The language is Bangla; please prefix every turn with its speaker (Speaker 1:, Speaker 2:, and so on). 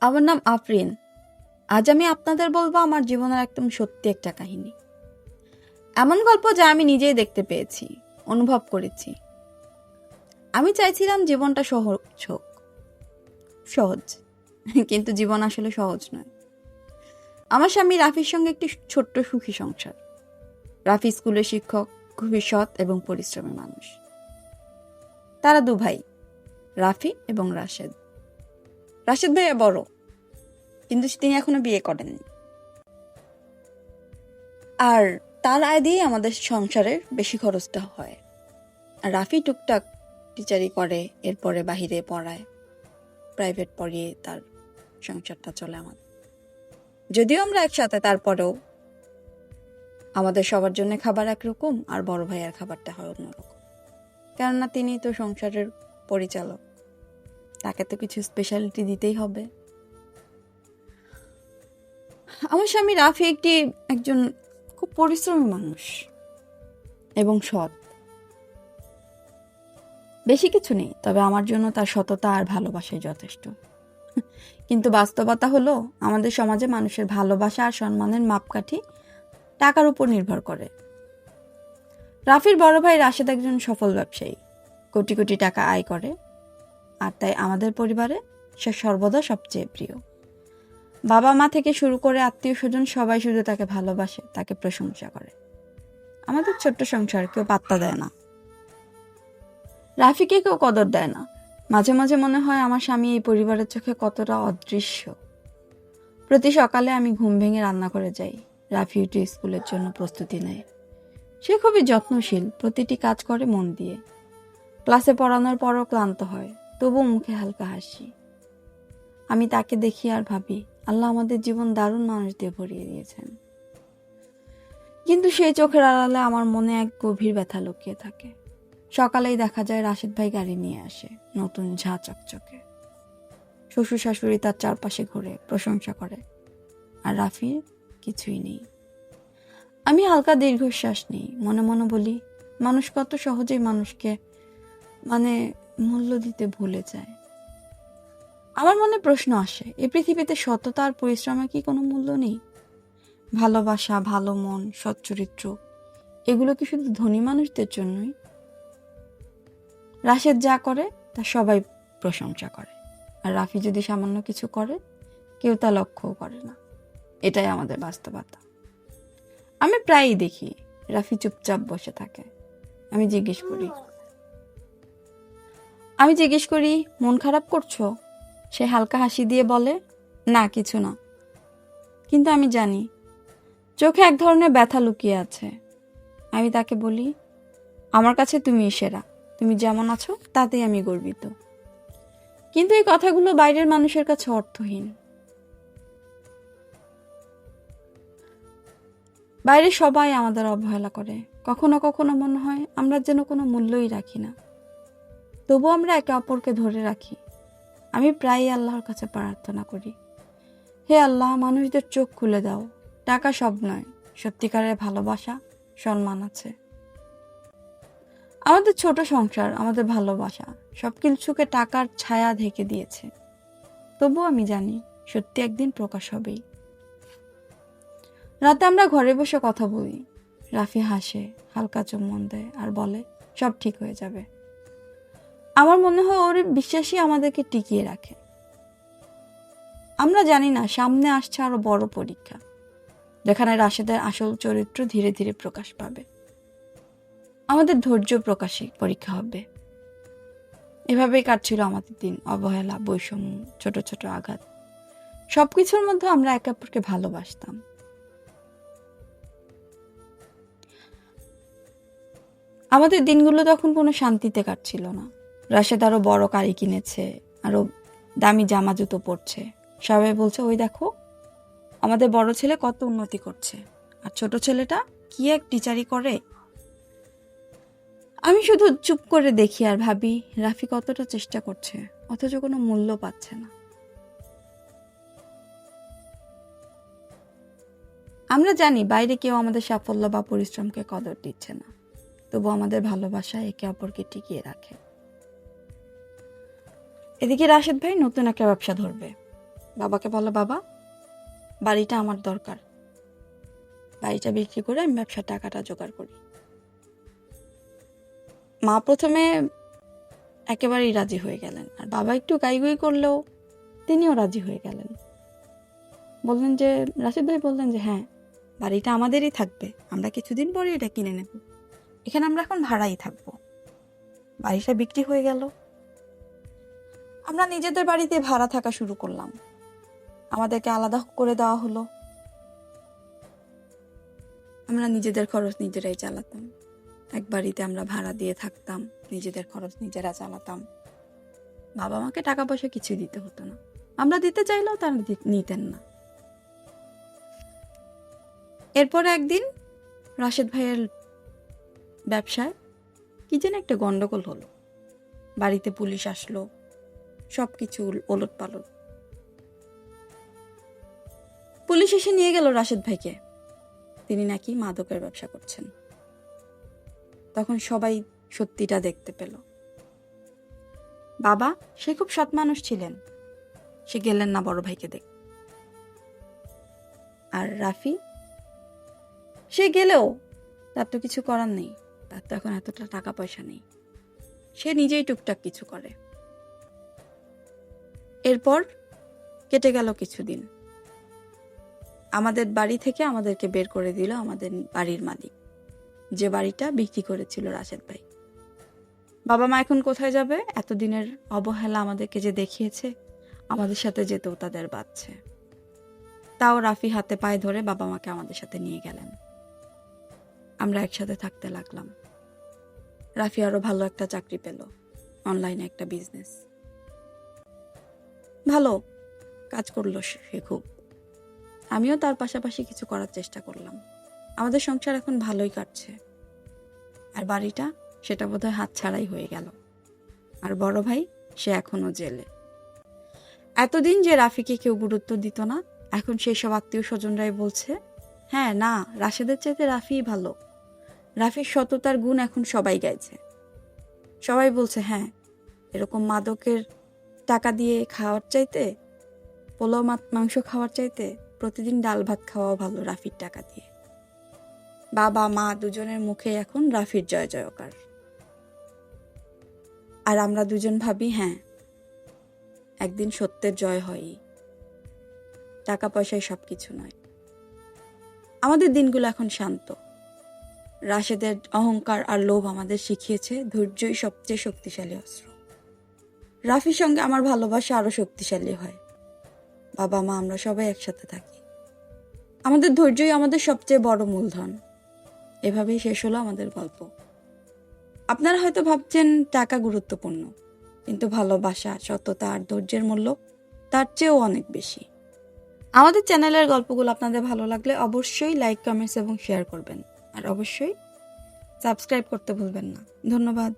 Speaker 1: আমার নাম আফরিন। আজ আমি আপনাদের বলব আমার জীবনের একদম সত্যি একটা কাহিনী। এমন গল্প যা আমি নিজেই দেখতে পেয়েছি, অনুভব করেছি। আমি চাইছিলাম জীবনটা সহজ হোক। সহজ, কিন্তু জীবন আসলে সহজ নয়। আমার স্বামী রাফির সঙ্গে একটি ছোট্ট সুখী সংসার। রাফি স্কুলের শিক্ষক, খুবই সৎ এবং পরিশ্রমী মানুষ। তারা দু ভাই রাফি এবং রাশেদ। রাশেদ ভাইয়া বড়, কিন্তু তিনি এখনও বিয়ে করেননি। আর তার আয় দিয়েই আমাদের সংসারের বেশি খরচটা হয়। আর রাফি টুকটাক টিচারি করে, এরপরে বাহিরে পড়ায় প্রাইভেট পড়িয়ে তার সংসারটা চলে আমাদের। যদিও আমরা একসাথে, তারপরেও আমাদের সবার জন্য খাবার একরকম, আর বড় ভাইয়ার খাবারটা হয় অন্যরকম। কেননা তিনি তো সংসারের পরিচালক। তাকে তো কিছু স্পেশালিটি দিতেই হবে। আমার স্বামী রাফি একটি একজন খুব পরিশ্রমী মানুষ এবং সৎ। বেশি কিছু নেই, তবে আমার জন্য তার সততা আর ভালোবাসাই যথেষ্ট। কিন্তু বাস্তবতা হলো, আমাদের সমাজে মানুষের ভালোবাসা আর সম্মানের মাপকাঠি টাকার উপর নির্ভর করে। রাফির বড় ভাই রাশেদ একজন সফল ব্যবসায়ী। কোটি কোটি টাকা আয় করে। আর তাই আমাদের পরিবারে সে সর্বদা সবচেয়ে প্রিয়। বাবা মা থেকে শুরু করে আত্মীয় স্বজন সবাই শুধু তাকে ভালোবাসে, তাকে প্রশংসা করে। আমাদের ছোট্ট সংসার কেউ পাত্তা দেয় না। রাফিকে কেউ কদর দেয় না। মাঝে মাঝে মনে হয় আমার স্বামী এই পরিবারের চোখে কতটা অদৃশ্য। প্রতি সকালে আমি ঘুম ভেঙে রান্না করে যাই। রাফি উঠে স্কুলের জন্য প্রস্তুতি নেয়। সে খুবই যত্নশীল, প্রতিটি কাজ করে মন দিয়ে। ক্লাসে পড়ানোর পরও ক্লান্ত হয়। তবু মুখে হালকা হাসি। আমি তাকে দেখি আর ভাবি, আল্লাহ আমাদের জীবন দারুণ মানুষ দিয়ে ভরিয়ে দিয়েছেন। কিন্তু সেই চোখের আড়ালে আমার মনে এক গভীর ব্যথা লুকিয়ে থাকে। সকালেই দেখা যায় রাশেদ ভাই গাড়ি নিয়ে আসে, নতুন ঝা চকচকে। শ্বশুর শাশুড়ি তার চারপাশে ঘুরে, প্রশংসা করে। আর রাফির কিছুই নেই। আমি হালকা দীর্ঘশ্বাস নিই, মনে মনে বলি, মানুষ কত সহজেই মানুষকে মানে মূল্য দিতে ভুলে যায়। আমার মনে প্রশ্ন আসে, এ পৃথিবীতে সততা আর পরিশ্রমে কি কোনো মূল্য নেই? ভালোবাসা, ভালো মন সচ্চরিত্র এগুলো কি শুধু ধনী মানুষদের জন্যই? রাশেদ যা করে, তা সবাই প্রশংসা করে। আর রাফি যদি সামান্য কিছু করে, কেউ তা লক্ষ্যও করে না। এটাই আমাদের বাস্তবতা। আমি প্রায়ই দেখি, রাফি চুপচাপ বসে থাকে। আমি জিজ্ঞেস করি আমি জিজ্ঞেস করি, মন খারাপ করছ? সে হালকা হাসি দিয়ে বলে, না, কিছু না। কিন্তু আমি জানি, চোখে এক ধরনের ব্যথা লুকিয়ে আছে। আমি তাকে বলি, আমার কাছে তুমি সেরা। তুমি যেমন আছো, তাতেই আমি গর্বিত। কিন্তু এই কথাগুলো বাইরের মানুষের কাছে অর্থহীন। বাইরে সবাই আমাদের অবহেলা করে। কখনো কখনো মনে হয় আমরা যেন কোনো মূল্যই রাখি না। তবু আমরা একে অপরকে ধরে রাখি। আমি প্রায়ই আল্লাহর কাছে প্রার্থনা করি। হে আল্লাহ, মানুষদের চোখ খুলে দাও। টাকা সব নয়, সত্যিকারের ভালোবাসা, সম্মান আছে। আমাদের ছোট সংসার, আমাদের ভালোবাসা সব কিছুকে টাকার ছায়া ঢেকে দিয়েছে। তবু আমি জানি, সত্যি একদিন প্রকাশ হবেই। রাতে আমরা ঘরে বসে কথা বলি। রাফি হাসে, হালকা চুম্বন দেয় আর বলে, সব ঠিক হয়ে যাবে। আমার মনে হয় ওর বিশ্বাসই আমাদেরকে টিকিয়ে রাখে। আমরা জানি না, সামনে আসছে আরও বড় পরীক্ষা। যেখানে রাশেদের আসল চরিত্র ধীরে ধীরে প্রকাশ পাবে। আমাদের ধৈর্য প্রকাশে পরীক্ষা হবে। এভাবেই কাটছিল আমাদের দিন, অবহেলা, বৈষম্য, ছোট ছোট আঘাত। সবকিছুর মধ্যে আমরা একে অপরকে ভালোবাসতাম। আমাদের দিনগুলো তখন কোনো শান্তিতে কাটছিল না। রাশেদ আরও বড় গাড়ি কিনেছে, আরও দামি জামা জুতো পরছে। সবাই বলছে, ওই দেখো, আমাদের বড় ছেলে কত উন্নতি করছে। আর ছোট ছেলেটা কি এক টিচারি করে? আমি শুধু চুপ করে দেখি আর ভাবি, রাফি কতটা চেষ্টা করছে, অথচ কোনো মূল্য পাচ্ছে না। আমরা জানি বাইরে কেউ আমাদের সাফল্য বা পরিশ্রমকে কদর দিচ্ছে না, তবু আমাদের ভালোবাসা একে অপরকে টিকিয়ে রাখে। এদিকে রাশেদ ভাই নতুন একটা ব্যবসা ধরবে। বাবাকে বলো, বাবা, বাড়িটা আমার দরকার। বাড়িটা বিক্রি করে আমি ব্যবসার টাকাটা জোগাড় করি। মা প্রথমে একেবারেই রাজি হয়ে গেলেন। আর বাবা একটু গাইগুই করলেও তিনিও রাজি হয়ে গেলেন। বললেন যে, রাশিদ ভাই বললেন যে হ্যাঁ বাড়িটা আমাদেরই থাকবে। আমরা কিছুদিন পরে এটা কিনে নেব। এখানে আমরা এখন ভাড়াই থাকব। বাড়িটা বিক্রি হয়ে গেল। আমরা নিজেদের বাড়িতে ভাড়া থাকা শুরু করলাম। আমাদেরকে আলাদা করে দেওয়া হলো। আমরা নিজেদের খরচ নিজেরাই চালাতাম। এক বাড়িতে আমরা ভাড়া দিয়ে থাকতাম, নিজেদের খরচ নিজেরা চালাতাম। বাবা মাকে টাকা পয়সা কিছু দিতে হতো না। আমরা দিতে চাইলেও তারা নিতেন না। এরপরে একদিন রাশেদ ভাইয়ের ব্যবসায় কি যেন একটা গন্ডগোল হলো। বাড়িতে পুলিশ আসলো। সব কিছু ওলট পালট। পুলিশ এসে নিয়ে গেল রাশেদ ভাইকে। তিনি নাকি মাদকের ব্যবসা করছেন। তখন সবাই সত্যিটা দেখতে পেল। বাবা, সে খুব সৎ মানুষ ছিলেন। সে গেলেন না বড় ভাইকে দেখ আর রাফি? সে গেলেও তার তো কিছু করার নেই। তার তো এখন এতটা টাকা পয়সা নেই। সে নিজেই টুকটাক কিছু করে। এরপর কেটে গেল কিছুদিন। আমাদের বাড়ি থেকে আমাদেরকে বের করে দিল আমাদের বাড়ির মালিক। যে বাড়িটা বিক্রি করেছিল রাশেদ ভাই। বাবা মা এখন কোথায় যাবে? এতদিনের অবহেলা আমাদেরকে যে দেখিয়েছে, আমাদের সাথে যেতেও তাদের বাচ্চে তাও রাফি হাতে পায়ে ধরে বাবা মাকে আমাদের সাথে নিয়ে গেলেন। আমরা একসাথে থাকতে লাগলাম। রাফি আরও ভালো একটা চাকরি পেল, অনলাইনে একটা বিজনেস। ভালো কাজ করল সে খুব। আমিও তার পাশাপাশি কিছু করার চেষ্টা করলাম। আমাদের সংসার এখন ভালোই কাটছে। আর বাড়িটা সেটা বোধহয় হাত ছাড়াই হয়ে গেল। আর বড় ভাই, সে এখনও জেলে। এতদিন যে রাফিকে কেউ গুরুত্ব দিত না, এখন সেই সব আত্মীয় স্বজনরাই বলছে হ্যাঁ না, রাশেদের চাইতে রাফিই ভালো। রাফির সততার গুণ এখন সবাই গাইছে। সবাই বলছে হ্যাঁ এরকম মাদকের টাকা দিয়ে খাওয়ার চাইতে, পোলাও মাংস খাওয়ার চাইতে প্রতিদিন ডাল ভাত খাওয়াও ভালো রাফির টাকা দিয়ে। বাবা, মা দুজনের মুখে এখন রাফির জয় জয়কার। আর আমরা দুজন ভাবি হ্যাঁ একদিন সত্যের জয় হয়ই। টাকা পয়সায় সব কিছু নয়। আমাদের দিনগুলো এখন শান্ত। রাশেদের অহংকার আর লোভ আমাদের শিখিয়েছে ধৈর্যই সবচেয়ে শক্তিশালী অস্ত্র। রাফির সঙ্গে আমার ভালোবাসা আরও শক্তিশালী হয়। বাবা, মা, আমরা সবাই একসাথে থাকি। আমাদের ধৈর্যই আমাদের সবচেয়ে বড় মূলধন। এভাবেই শেষ হলো আমাদের গল্প। আপনারা হয়তো ভাবছেন টাকা গুরুত্বপূর্ণ, কিন্তু ভালোবাসা, সততা আর ধৈর্যের মূল্য তার চেয়েও অনেক বেশি। আমাদের চ্যানেলের গল্পগুলো আপনাদের ভালো লাগলে অবশ্যই লাইক, কমেন্টস এবং শেয়ার করবেন। আর অবশ্যই সাবস্ক্রাইব করতে ভুলবেন না। ধন্যবাদ।